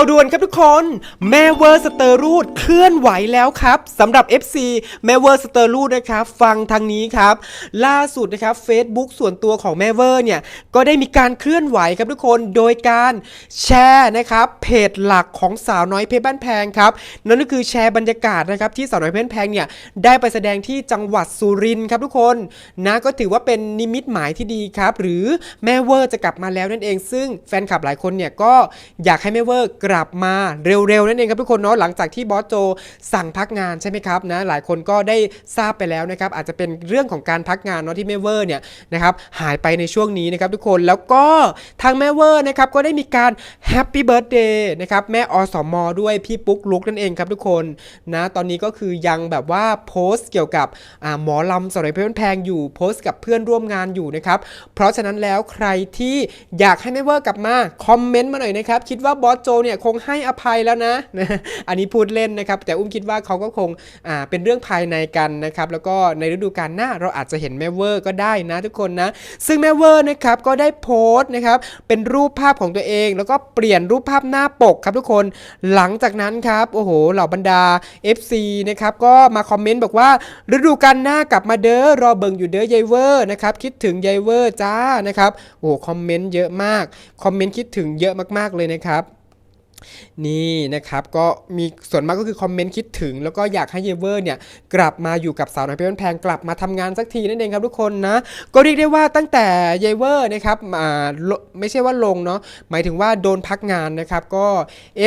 าวด่วนครับทุกคน แมเวอร์สเตอร์รูดเคลื่อนไหวแล้วครับสำหรับ FC แมเวอร์สเตอร์รูดนะครับฟังทางนี้ครับ ล่าสุดนะครับ Facebook ส่วนตัวของแมเวอร์เนี่ยก็ได้มีการเคลื่อนไหวครับทุกคนโดยการแชร์นะครับเพจหลักของสาวน้อยเพชรบ้านแพงครับนั่นก็คือแชร์บรรยากาศนะครับที่สาวน้อยเพชรบ้านแพงเนี่ยได้ไปแสดงที่จังหวัดสุรินทร์ครับทุกคนนะก็ถือว่าเป็นนิมิตหมายที่ดีครับหรือแม่เวอร์จะกลับมาแล้วนั่นเอง ซึ่งแฟนคลับหลายคนเนี่ยก็อยากให้แม่เวอร์กลับมาเร็วๆนั่นเองครับทุกคนเนาะหลังจากที่บอสโจสั่งพักงานใช่ไหมครับนะหลายคนก็ได้ทราบไปแล้วนะครับอาจจะเป็นเรื่องของการพักงานเนาะที่แม่เวอร์เนี่ยนะครับหายไปในช่วงนี้นะครับทุกคนแล้วก็ทางแม่เวอร์นะครับก็ได้มีการแฮปปี้เบิร์ดเดย์นะครับแม่อสมด้วยพี่ปุ๊กลุกนั่นเองครับทุกคนนะตอนนี้ก็คือยังแบบว่าโพสต์เกี่ยวกับหมอลำสมัยเพชรแพงอยู่โพสต์กับเพื่อนร่วมงานอยู่นะครับเพราะฉะนั้นแล้วใครที่อยากให้แม่เวอร์กลับมาคอมเมนต์มาหน่อยนะครับคิดว่าบอสโจเนี่ยคงให้อภัยแล้วนะอันนี้พูดเล่นนะครับ แต่อุ้มคิดว่าเขาก็คงอ่าเป็นเรื่องภายในกันนะครับ แล้วก็ในฤดูกาลหน้าเราอาจจะเห็นแม่เวอร์ก็ได้นะทุกคนนะ ซึ่งแม่เวอร์นะครับก็ได้โพสต์นะครับเป็นรูปภาพของตัวเอง แล้วก็เปลี่ยนรูปภาพหน้าปกครับทุกคนหลังจากนั้นครับโอ้โหเหล่าบรรดา FC นะครับก็มาคอมเมนต์บอกว่าฤดูกาลหน้ากลับมาเด้อรอเบิ่งอยู่เด้อยายเวอร์นะครับคิดถึงยายเวอร์จ้านะครับโอ้โหคอมเมนต์เยอะมาก คอมเมนต์คิดถึงเยอะมากๆเลยนะครับ นี่นะครับก็มีส่วนมากก็คือคอมเมนต์คิดถึง แล้วก็อยากให้เยเวอร์เนี่ยกลับมาอยู่กับสาวน้อยเพชรบ้านแพงกลับมาทำงานสักทีนั่นเองครับทุกคนนะ ก็เรียกได้ว่าตั้งแต่เยเวอร์นะครับอ่าไม่ใช่ว่าลงเนาะหมายถึงว่าโดนพักงานนะครับก็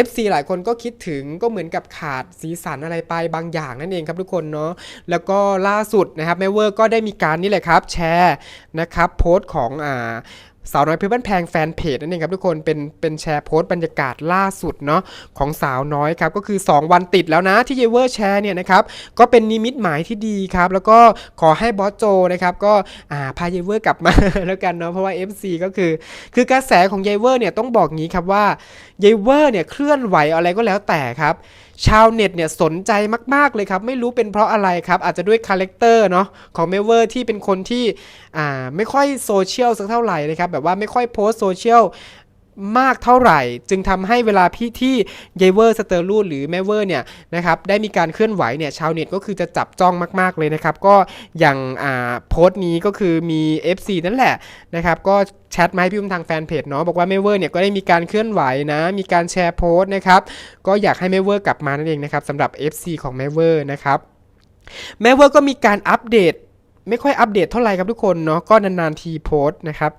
FC หลายคนก็คิดถึงก็เหมือนกับขาดสีสันอะไรไปบางอย่างนั่นเองครับทุกคนเนาะแล้วก็ล่าสุดนะครับแมเวอร์ก็ได้มีการนี่แหละครับแชร์นะครับโพสต์ของอ่า สาวน้อยเพชรบ้านแพงแฟนเพจนั่นเองครับทุกคนเป็นเป็นแชร์โพสต์บรรยากาศล่าสุดเนาะของสาวน้อยครับก็คือ 2 วันติดแล้วนะที่เยเวอร์แชร์เนี่ยนะครับก็เป็นนิมิตหมายที่ดีครับแล้วก็ขอให้บอสโจนะครับก็อ่าพาเยเวอร์กลับมาแล้วกันเนาะเพราะว่า FC ก็คือ คือกระแสของเยเวอร์เนี่ยต้องบอกงี้ครับว่าเยเวอร์เนี่ยเคลื่อนไหวอะไรก็แล้วแต่ครับชาวเน็ตเนี่ยสนใจมาก ๆ เลยครับ ไม่รู้เป็นเพราะอะไรครับ อาจจะด้วยคาแรคเตอร์เนาะของเมเวอร์ที่เป็นคนที่อ่าไม่ค่อยโซเชียลสักเท่าไหร่นะครับ แบบว่าไม่ค่อยโพสโซเชียล มากเท่าไหร่ จึงทำให้เวลาพี่ที่เยเวอร์สเตอร์ลูดหรือแมเวอร์เนี่ยนะครับได้มีการเคลื่อนไหวเนี่ยชาวเน็ตก็คือจะจับจ้องมาก ๆ เลยนะครับ ก็อย่างอ่าโพสต์นี้ก็คือมี FC นั่นแหละนะครับก็แชทมาให้พี่อุ้มทางแฟนเพจเนาะบอกว่าแมเวอร์เนี่ยก็ได้มีการเคลื่อนไหวนะ มีการแชร์โพสต์นะครับ ก็อยากให้แมเวอร์กลับมานั่นเองนะครับสำหรับ FC ของแมเวอร์นะครับแมเวอร์ก็มีการอัปเดต ไม่ค่อยอัปเดตเท่าไหร่ครับทุกคนเนาะก็นานๆทีโพสต์นะครับ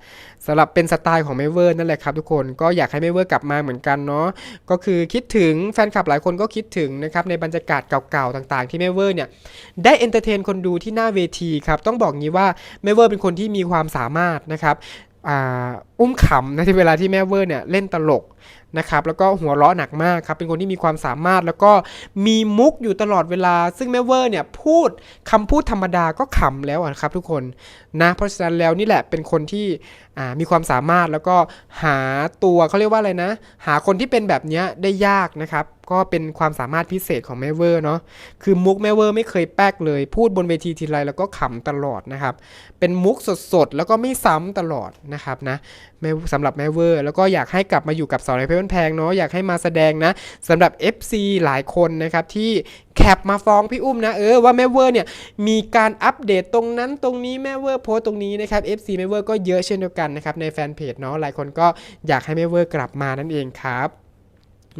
สำหรับเป็นสไตล์ของเมเวอร์นั่นแหละครับทุกคนก็อยากให้เมเวอร์กลับมาเหมือนกันเนาะก็คือคิดถึงแฟนคลับหลายคนก็คิดถึงนะครับในบรรยากาศเก่าๆต่างๆ ที่เมเวอร์เนี่ยได้เอนเตอร์เทนคนดูที่หน้าเวทีครับต้องบอกงี้ว่าเมเวอร์เป็นคนที่มีความสามารถนะครับอ,อุ้มขำนะที่เวลาที่แม่เวอร์เนี่ยเล่นตลก นะครับแล้วก็หัวเราะหนักมากครับเป็นคนที่มีความสามารถแล้วก็มีมุกอยู่ตลอดเวลา ซึ่งแม่เวอร์เนี่ยพูดคำพูดธรรมดาก็ขำแล้วอะครับทุกคนนะเพราะฉะนั้นแล้วนี่แหละเป็นคนที่มีความสามารถแล้วก็หาตัวเขาเรียกว่าอะไรนะ หาคนที่เป็นแบบเนี้ยได้ยากนะครับก็เป็นความสามารถพิเศษของแม่เวอร์เนาะคือมุกแม่เวอร์ไม่เคยแป๊กเลย พูดบนเวทีทีไรแล้วก็ขำตลอดนะครับเป็นมุกสดๆแล้วก็ไม่ซ้ำตลอดนะครับนะ แม่สำหรับแม่เวอร์ แล้วก็อยากให้กลับมาอยู่กับสาวในอเพชรบ้นแพงเนาะอยากให้มาแสดงนะสำหรับ FC หลายคนนะครับที่แคปมาฟ้องพี่อุ้มนะเออว่าแม่เวอร์เนี่ยมีการอัปเดตตรงนั้นตรงนี้แม่เวอร์โพสตตรงนี้นะครับ FC แม่เวอร์ก็เยอะเช่นเดียวกันนะครับในแฟนเพจเนาะหลายคนก็อยากให้แม่เวอร์กลับมานั่นเองครับ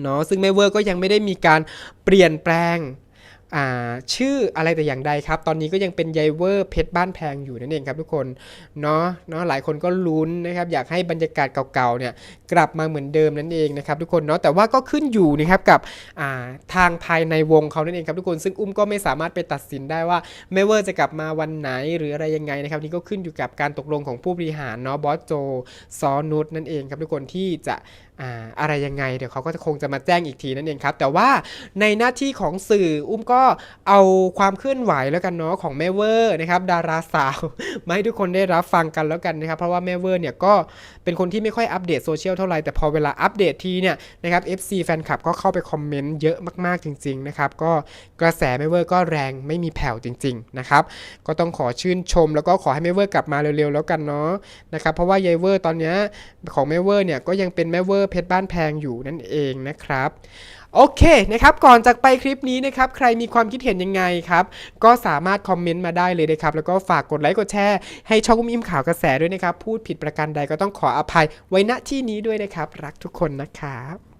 เนาะซึ่งแม่เวอร์ก็ยังไม่ได้มีการเปลี่ยนแปลง ชื่ออะไรแต่อย่างใดครับ ตอนนี้ก็ยังเป็นไยเวอร์เพชรบ้านแพงอยู่นั่นเองครับทุกคนเนาะเนาะหลายคนก็ลุ้นนะครับ อยากให้บรรยากาศเก่าๆเนี่ยกลับมาเหมือนเดิมนั่นเองนะครับทุกคนเนาะแต่ว่าก็ขึ้นอยู่นะครับกับาทางภายในวงเขานั่นเองครับทุกคนซึ่งอุ้มก็ไม่สามารถไปตัดสินได้ว่าแมเวอร์จะกลับมาวันไหนหรืออะไรยังไงนะครับนี่ก็ขึ้นอยู่กับการตกลงของผู้บริหารเนาะบอสโจซอนุชนั่นเองครับทุกคนที่จะอะไรยังไงเดี๋ยวเขาก็คงจะมาแจ้งอีกทีนั่นเองครับแต่ว่าในหน้าที่ของสื่ออุ้มก็ก็เอาความเคลื่อนไหวแล้วกันเนาะของแม่เวอร์นะครับดาราสาวมาให้ทุกคนได้รับฟังกันแล้วกันนะครับเพราะว่าแม่เวอร์เนี่ยก็เป็นคนที่ไม่ค่อยอัปเดตโซเชียลเท่าไหร่แต่พอเวลาอัปเดตทีเนี่ยนะครับ FC แฟนคลับก็เข้าไปคอมเมนต์เยอะมากๆจริงๆนะครับก็กระแสแม่เวอร์ก็แรงไม่มีแผ่วจริงๆนะครับก็ต้องขอชื่นชม แล้วก็ขอให้แม่เวอร์กลับมาเร็วๆแล้วกันเนาะนะครับเพราะว่ายายเวอร์ตอนนี้ของแม่เวอร์เนี่ยก็ยังเป็นแม่เวอร์เพชรบ้านแพงอยู่นั่นเองนะครับ โอเคนะครับก่อนจากไปคลิปนี้นะครับใครมีความคิดเห็นยังไงครับก็สามารถคอมเมนต์มาได้เลยนะครับแล้วก็ฝากกดไลค์กดแชร์ให้ช่องอุ้มอิ่มข่าวกระแสด้วยนะครับพูดผิดประการใดก็ต้องขออภัยไว้ณที่นี้ด้วยนะครับรักทุกคนนะครับ